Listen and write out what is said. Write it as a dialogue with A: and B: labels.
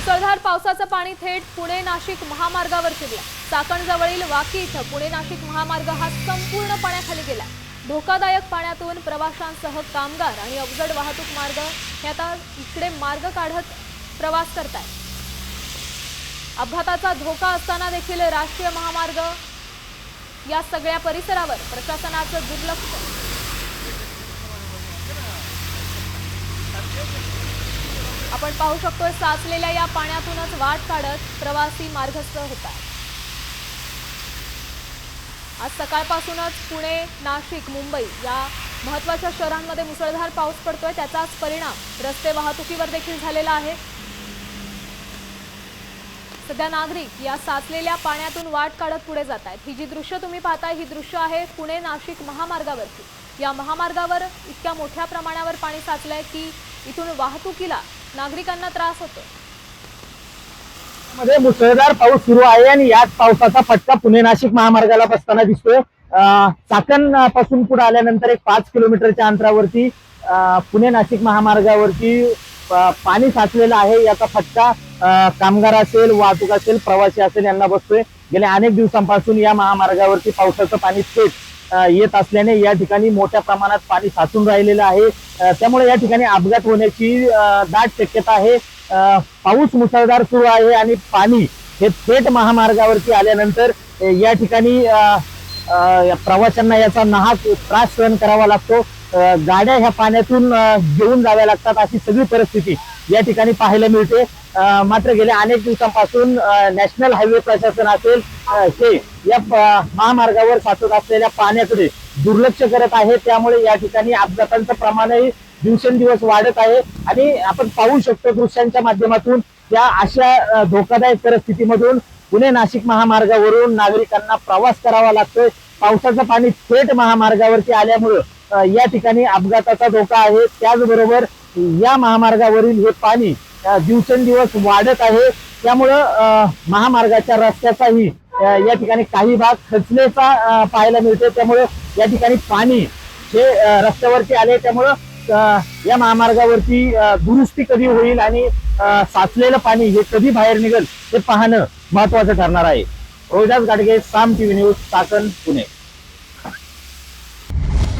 A: मुसळधार पावसाचं पाणी थेट पुणे नाशिक महामार्गावर शिरलं चाकणजवळील वाकी इथं पुणे नाशिक महामार्ग हा संपूर्ण पाण्याखाली गेला. धोकादायक पाण्यातून प्रवाशांसह कामगार आणि अवजड वाहतूक मार्ग हे आता इकडे मार्ग काढत प्रवास करतायत. अपघाताचा धोका असताना देखील राष्ट्रीय महामार्ग या सगळ्या परिसरावर प्रशासनाचं दुर्लक्ष. आपण पाहू शकतोय साचलेल्या या पाण्यातूनच वाट काढत प्रवासी मार्गस्थ होतात. आज सकाळपासूनच पुणे नाशिक मुंबई या महत्त्वाच्या शहरांमध्ये मुसळधार पाऊस पडतोय. त्याचाच परिणाम रस्ते वाहतुकीवर देखील झालेला आहे. सध्या नागरिक या साचलेल्या पाण्यातून वाट काढत पुढे जात आहेत. ही जी दृश्य तुम्ही पाहताय ही दृश्य आहे पुणे नाशिक महामार्गावरची या महामार्गावर इतक्या मोठ्या प्रमाणावर पाणी साचलंय की इथून वाहतुकीला नागरिकांना त्रास होतो.
B: मध्ये मुसळधार पाऊस सुरू आहे आणि याच पावसाचा फटका पुणे नाशिक महामार्गाला बसताना दिसतोय. अं, चाकणपासून पुढे आल्यानंतर एक पाच किलोमीटरच्या अंतरावरती पुणे नाशिक महामार्गावरती पाणी साचलेलं आहे. याचा फटका कामगार असेल वाहतूक असेल प्रवासी असेल यांना बसतोय. गेल्या अनेक दिवसांपासून या महामार्गावरती पावसाचं पाणी थेट येत असल्याने या ठिकाणी मोठ्या प्रमाणात पाणी साचून राहिलेलं आहे. त्यामुळे या ठिकाणी अपघात होण्याची दाट शक्यता आहे. पाऊस मुसळधार सुरू आहे आणि पाणी हे थेट महामार्गावरती आल्यानंतर या ठिकाणी प्रवाशांना याचा नाहक त्रास सहन करावा लागतो. गाड्या ह्या पाण्यातून घेऊन जाव्या लागतात अशी सगळी परिस्थिती या ठिकाणी पाहायला मिळते. मात्र गेल्या अनेक दिवसांपासून नॅशनल हायवे प्रशासन असेल ते या महामार्गावर साचत असलेल्या पाण्याकडे दुर्लक्ष करत आहे. त्यामुळे या ठिकाणी अपघातांचं प्रमाणही दिवसेंदिवस वाढत आहे. आणि आपण पाहू शकतो दृश्यांच्या माध्यमातून या अशा धोकादायक परिस्थितीमधून पुणे नाशिक महामार्गावरून नागरिकांना प्रवास करावा लागतोय. पावसाचं पाणी थेट महामार्गावरती आल्यामुळं या ठिकाणी अपघाताचा धोका आहे. त्याचबरोबर या महामार्गावरील हे पाणी दिवसेंदिवस वाढत आहे. त्यामुळं महामार्गाच्या रस्त्याचाही या ठिकाणी काही भाग खचलेचा पाहायला मिळतो त्यामुळे या ठिकाणी पाणी हे रस्त्यावरती आले त्यामुळं या महामार्गावरती दुरुस्ती कधी होईल आणि साचलेलं पाणी हे कधी बाहेर निघेल हे पाहणं महत्वाचं ठरणार आहे. Rohidas Gadge Saam TV news Chakan Pune.